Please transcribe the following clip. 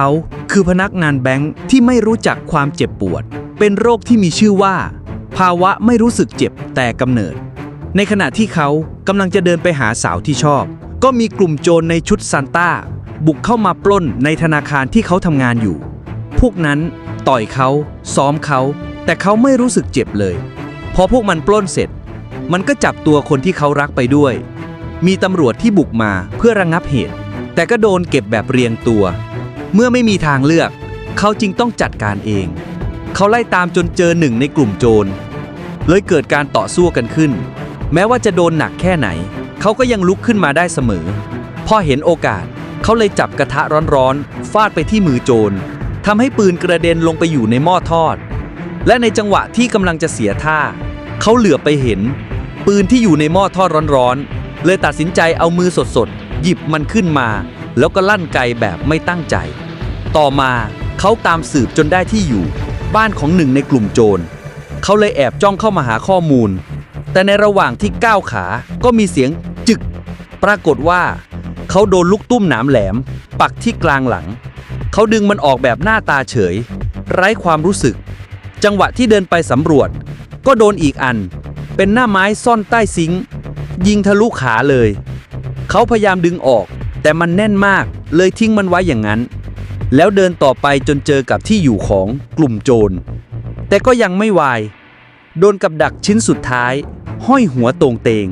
เขาคือพนักงานแบงค์ที่ไม่รู้จักความเจ็บปวด เป็นโรคที่มีชื่อว่า ภาวะไม่รู้สึกเจ็บแต่กำเนิด ในขณะที่เขากำลังจะเดินไปหาสาวที่ชอบ ก็มีกลุ่มโจรในชุดซานต้า บุกเข้ามาปล้นในธนาคารที่เขาทำงานอยู่ พวกนั้นต่อยเขา ซ้อมเขา แต่เขาไม่รู้สึกเจ็บเลย พอพวกมันปล้นเสร็จ มันก็จับตัวคนที่เขารักไปด้วย มีตำรวจที่บุกมาเพื่อระงับเหตุ แต่ก็โดนเก็บแบบเรียงตัว เมื่อไม่มีทางเลือก เขาจึงต้องจัดการเอง เขาไล่ตามจนเจอหนึ่งในกลุ่มโจร เลยเกิดการต่อสู้กันขึ้น แม้ว่าจะโดนหนักแค่ไหน เขาก็ยังลุกขึ้นมาได้เสมอ พอเห็นโอกาส เขาเลยจับกระทะร้อนๆ ฟาดไปที่มือโจรทำให้ปืนกระเด็นลงไปอยู่ในหม้อทอด และในจังหวะที่กำลังจะเสียท่า เขาเหลือไปเห็น ปืนที่อยู่ในหม้อทอดร้อนๆ เลยตัดสินใจเอามือสดๆ หยิบมันขึ้นมา แล้วก็ลั่นไกแบบไม่ตั้งใจ ต่อมาเขาตามสืบจนได้ที่อยู่ บ้านของหนึ่งในกลุ่มโจรเขาเลยแอบจ้องเข้ามาหาข้อมูล แต่ในระหว่างที่ก้าวขาก็มีเสียงจึก ปรากฏว่า เขาโดนลูกตุ้มหนามแหลม ปักที่กลางหลัง เขาดึงมันออกแบบหน้าตาเฉย ไร้ความรู้สึก จังหวะที่เดินไปสำรวจ ก็โดนอีกอัน เป็นหน้าไม้ซ่อนใต้ซิงยิงทะลุขาเลย เขาพยายามดึงออก แต่มันแน่นมากเลยทิ้งมันไว้อย่างนั้น แล้วเดินต่อไปจนเจอกับที่อยู่ของกลุ่มโจร แต่ก็ยังไม่วาย โดนกับดักชิ้นสุดท้าย ห้อยหัวตรงเตง